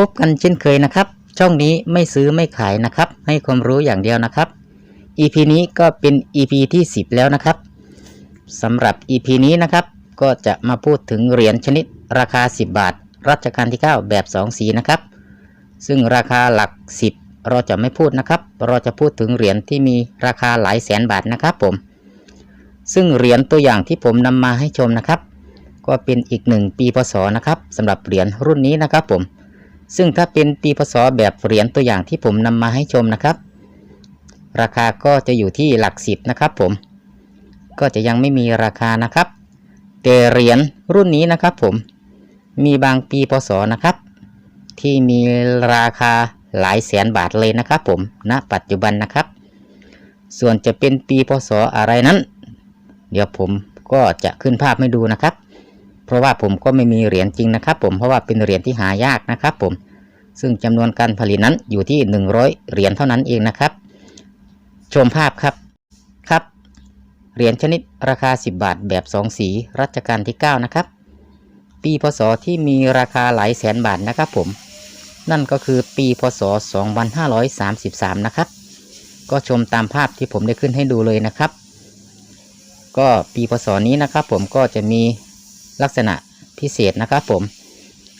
พบกันเช่นเคยนะครับ ช่องนี้ไม่ซื้อไม่ขายนะครับ ให้ความรู้อย่างเดียวนะครับ EP นี้ก็เป็น EP ที่ 10 แล้วนะครับสำหรับ EP นี้นะครับ ก็จะมาพูดถึงเหรียญชนิดราคา 10 บาท รัชกาลที่ 9 แบบ 2 สีนะครับ ซึ่งราคาหลัก 10 เราจะไม่พูดนะครับ เราจะพูดถึงเหรียญที่มีราคาหลายแสนบาทนะครับผม ซึ่งเหรียญตัวอย่างที่ผมนำมาให้ชมนะครับ ก็เป็นอีกหนึ่งปีพศนะครับสำหรับเหรียญรุ่นนี้นะครับผม ซึ่งถ้าเป็นปีพศแบบเหรียญตัวอย่างที่ผมนำมาให้ชมนะครับ ราคาก็จะอยู่ที่หลักสิบนะครับผม ก็จะยังไม่มีราคานะครับ แต่เหรียญรุ่นนี้นะครับผม มีบางปีพศนะครับ ที่มีราคาหลายแสนบาทเลยนะครับผมณปัจจุบันนะครับ ส่วนจะเป็นปีพศอะไรนั้น เดี๋ยวผมก็จะขึ้นภาพให้ดูนะครับ เพราะว่าผมก็ไม่มีเหรียญจริงนะครับ ผมเพราะว่าเป็นเหรียญที่หายากนะครับ ผม ซึ่งจำนวนการผลิตนั้นอยู่ที่ 100 เหรียญเท่านั้นเองนะครับ ชมภาพครับครับ เหรียญชนิดราคา 10 บาทแบบ 2 สีรัชกาลที่ 9 นะครับ ปีพศที่มีราคาหลายแสนบาทนะครับผม นั่นก็คือปีพศ 2533 นะครับ ก็ชมตามภาพที่ผมได้ขึ้นให้ดูเลยนะครับ ก็ปีพศนี้นะครับผมก็จะมี ลักษณะพิเศษนะครับผม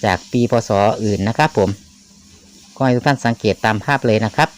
จากปีพศอื่นนะครับผมก็ให้ทุกท่านสังเกตตามภาพเลยนะครับ